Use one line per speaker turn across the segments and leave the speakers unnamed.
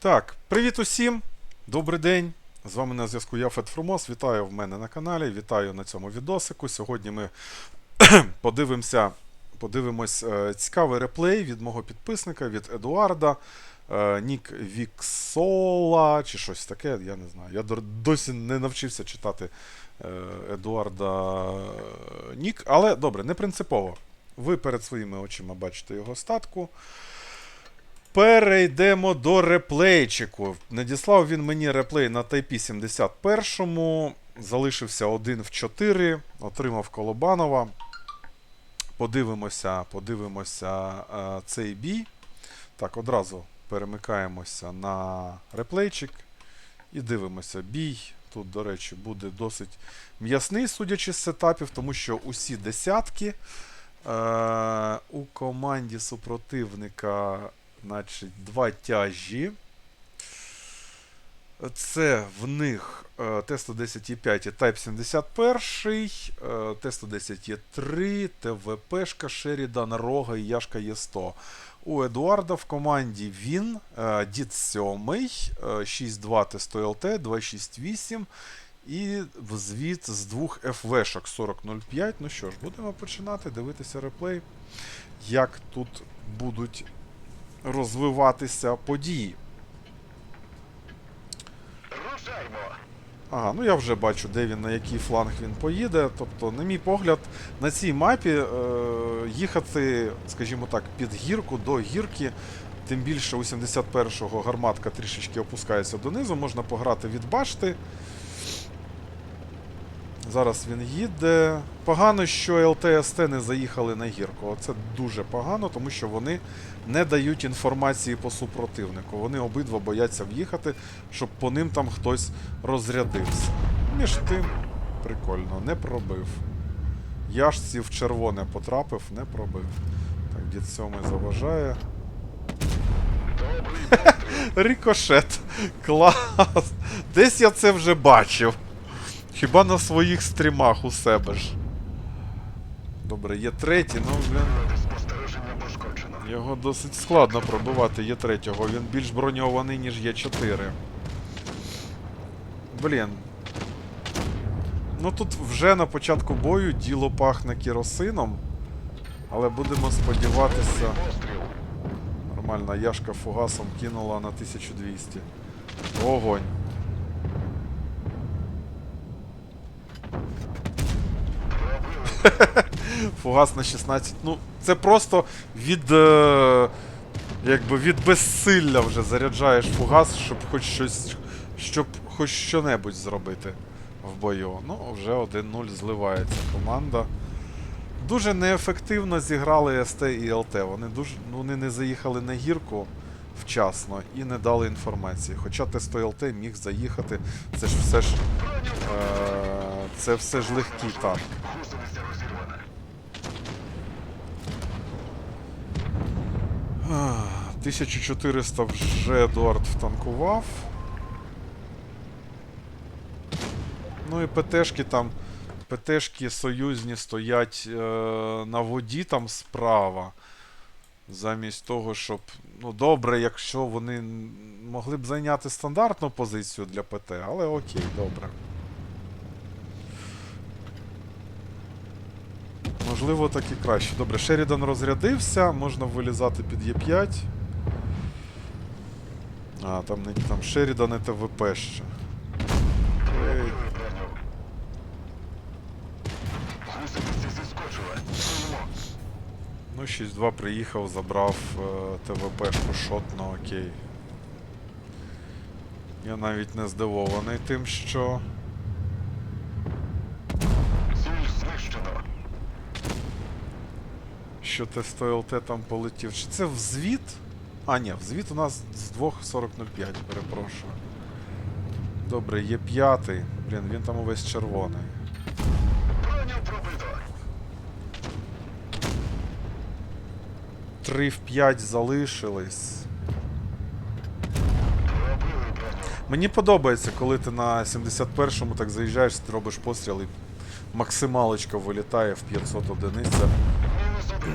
Так, привіт усім! Добрий день! З вами на зв'язку я Фед Фрумос. Вітаю в мене на каналі, вітаю на цьому відосику. Сьогодні ми подивимося, подивимось е, цікавий реплей від мого підписника, від Едуарда. е, Нік Віксола чи щось таке, я не знаю. Я досі не навчився читати е, Едуарда Нік, але добре, не принципово. Ви перед своїми очима бачите його статку. Перейдемо до реплейчику. Надіслав він мені реплей на Type 71. Залишився 1 в 4. Отримав Колобанова. Подивимося, подивимося е, цей бій. Так, одразу перемикаємося на реплейчик і дивимося. Бій. Тут, до речі, буде досить м'ясний, судячи з сетапів, тому що усі десятки. Е, у команді супротивника значить, два тяжі. Це в них е, Т-110Е5 і Type 71, е, Т-110Е3, ТВПшка, Шерідан, Рога і Яшка Є100. У Едуарда в команді він, е, Дід 7, е, 6.2 Т-100ЛТ, 268 і звіт з двох ФВшок 4005. Ну що ж, будемо починати дивитися реплей, як тут будуть розвиватися події. Ага, ну я вже бачу, де він, на який фланг він поїде. Тобто, на мій погляд, на цій мапі е, їхати, скажімо так, під гірку до гірки. Тим більше у 71-го гарматка трішечки опускається донизу, можна пограти від башти. Зараз він їде. Погано, що ЛТСТ не заїхали на гірку. Це дуже погано, тому що вони не дають інформації по супротивнику. Вони обидва бояться в'їхати, щоб по ним там хтось розрядився. Між тим, прикольно, не пробив. Яшці в червоне потрапив, не пробив. Так, дід сьомий заважає. Рикошет. Клас. Десь я це вже бачив. Хіба на своїх стрімах у себе ж. Добре, є третій, ну
пошкоджено.
Його досить складно пробивати є третього. Він більш броньований, ніж є 4. Блін. Ну тут вже на початку бою діло пахне керосином. Але будемо сподіватися.
Постріл!
Нормально, Яшка фугасом кинула на 1200. Огонь. Фугас на 16. Ну, це просто від. Е, якби від безсилля вже заряджаєш фугас, щоб хоч щось. Щоб хоч що-небудь зробити в бою. Ну, вже 1-0 зливається команда. Дуже неефективно зіграли СТ і ЛТ. Вони дуже вони не заїхали на гірку вчасно і не дали інформації. Хоча Т100 ЛТ міг заїхати. Це ж все ж. Е, це все ж легкий танк. 1400 вже Едуард втанкував. Ну і ПТшки там. ПТшки союзні стоять е, на воді там справа. Замість того, щоб. Ну, добре, якщо вони могли б зайняти стандартну позицію для ПТ, але окей, добре. Можливо, так і краще. Добре, Шерідан розрядився, можна вилізати під Є5. А, там не там Шерідан і ТВП ще. Ей,
Пробили броню. Гусениця зіскочила. Стоїмо.
Ну, 6-2 приїхав, забрав е, ТВП-шку шотно, окей. Я навіть не здивований тим, що. Що Т100ЛТ там полетів. Чи це взвіт? А, ні, взвіт у нас з 2.40.05, перепрошую. Добре, є п'ятий. Блін, він там увесь червоний. 3 в 5 залишились. Мені подобається, коли ти на 71-му так заїжджаєш, ти робиш постріл і максималочка вилітає в 500 одиниць.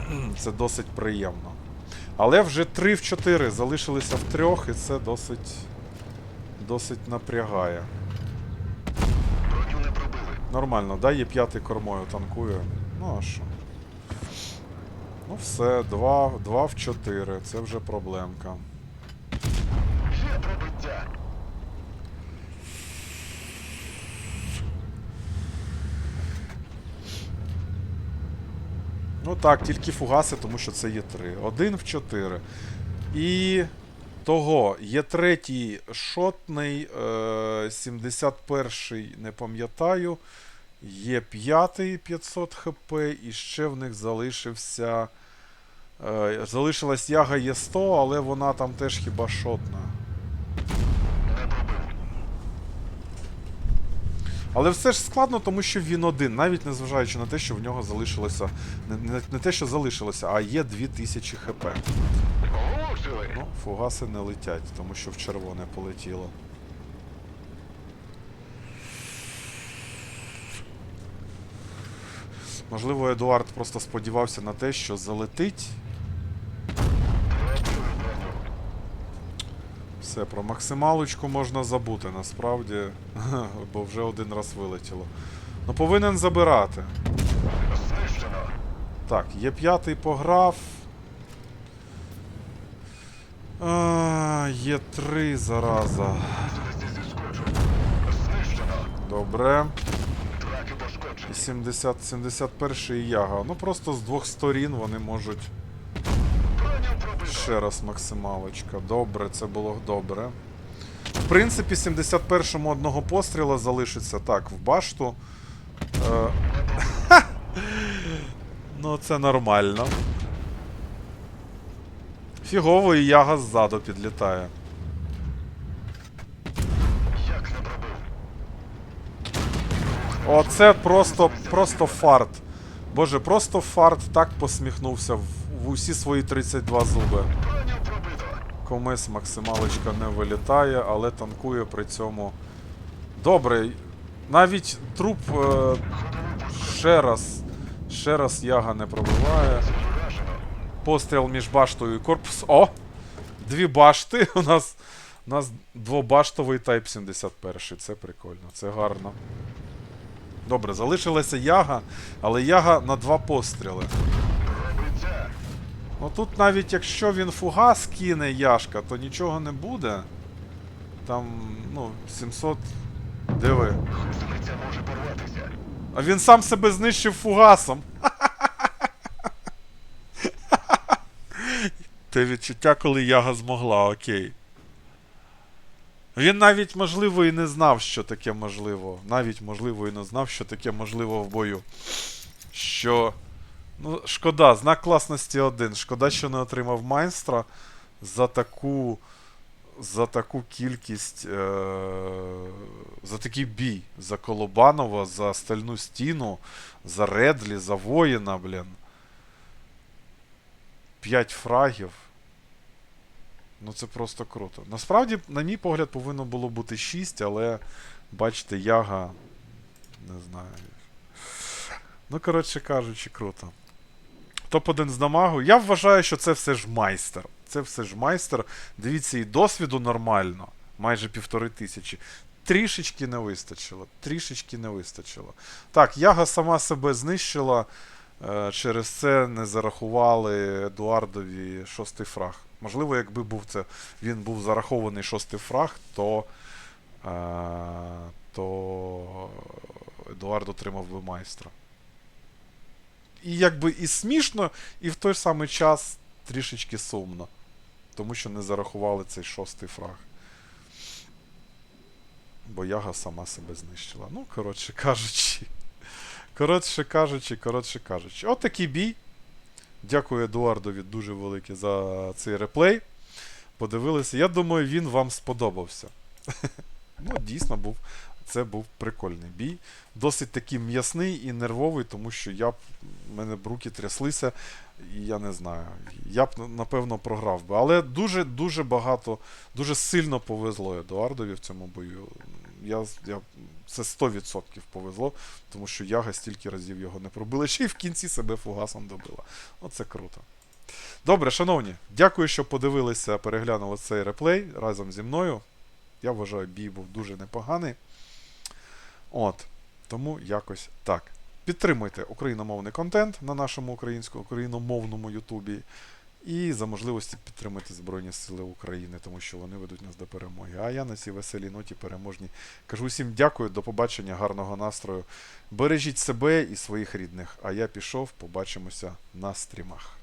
Це, досить приємно. Але вже 3 в 4 залишилися в трьох, і це досить. досить напрягає.
Не пробили.
Нормально, да, є п'ятий кормою танкує. Ну а що? Ну все, 2, 2 в 4, це вже проблемка.
Є пробиття.
Ну так, тільки фугаси, тому що це є 3. 1 в 4. І того є третій шотний, е, 71-й, не пам'ятаю. Є п'ятий 500 хп, і ще в них залишився. Е, залишилась яга є 100, але вона там теж хіба шотна.
Не пробив.
Але все ж складно, тому що він один, навіть незважаючи на те, що в нього залишилося. Не, не, не те, що залишилося, а є 2000 хп. Ну, фугаси не летять, тому що в червоне полетіло. Можливо, Едуард просто сподівався на те, що залетить.
Пробили броню.
Все, про максималочку можна забути, насправді. Бо вже один раз вилетіло. Ну, повинен забирати. Так, є п'ятий пограв. А, є три зараза. Добре. 70, 71 і яга. Ну просто з двох сторін вони можуть. Ще раз максималочка. Добре, це було добре. В принципі, 71-му одного постріла залишиться. Так, в башту. Е... ну, це нормально. Фігово і яга ззаду підлітає. Оце просто, просто фарт. Боже, просто фарт так посміхнувся в, в усі свої 32 зуби. Комес максималочка не вилітає, але танкує при цьому. Добре. Навіть труп е, ще раз. Ще раз яга не пробиває. Постріл між баштою і корпус. О! Дві башти. У нас, у нас двобаштовий Type 71. Це прикольно, це гарно. Добре, залишилася яга, але яга на два постріли. Ну тут навіть якщо він фугас кине Яшка, то нічого не буде. Там, ну, 700. Диви.
Гусениця може порватися.
А він сам себе знищив фугасом. Те відчуття, коли яга змогла, окей. Він навіть, можливо, і не знав, що таке можливо. Навіть, можливо, і не знав, що таке можливо в бою. Що. Ну, шкода, знак класності один. Шкода, що не отримав майстра за таку. За таку кількість. Е- за такий бій. За Колобанова, за стальну стіну, за Редлі, за воїна, блін. 5 фрагів. Ну це просто круто. Насправді, на мій погляд, повинно було бути 6, але бачите, яга. Не знаю. Ну, коротше кажучи, круто. Топ-1 з дамагу. Я вважаю, що це все ж майстер. Це все ж майстер. Дивіться, і досвіду нормально. Майже півтори тисячі. Трішечки не вистачило. Трішечки не вистачило. Так, Яга сама себе знищила. Е, Через це не зарахували Едуардові шостий фраг. Можливо, якби був це, він був зарахований шостий фраг, то, е, то Едуард отримав би майстра. І якби і смішно, і в той самий час трішечки сумно. Тому що не зарахували цей шостий фраг. Бо Яга сама себе знищила. Ну, коротше кажучи. Коротше кажучи, коротше кажучи. От такий бій. Дякую Едуардові дуже велике за цей реплей. Подивилися. Я думаю, він вам сподобався. ну, дійсно, був. Це був прикольний бій. Досить такий м'ясний і нервовий, тому що я б. мене б руки тряслися, і я не знаю. Я б, напевно, програв би. Але дуже-дуже багато, дуже сильно повезло Едуардові в цьому бою. Я, я, це 100% повезло, тому що Яга стільки разів його не пробила, ще й в кінці себе фугасом добила. Оце круто. Добре, шановні, дякую, що подивилися, переглянули цей реплей разом зі мною. Я вважаю, бій був дуже непоганий. От. Тому якось так. Підтримуйте україномовний контент на нашому українському україномовному Ютубі. І за можливості підтримуйте Збройні Сили України, тому що вони ведуть нас до перемоги. А я на цій веселій ноті переможній кажу всім дякую, до побачення, гарного настрою. Бережіть себе і своїх рідних. А я пішов, побачимося на стрімах.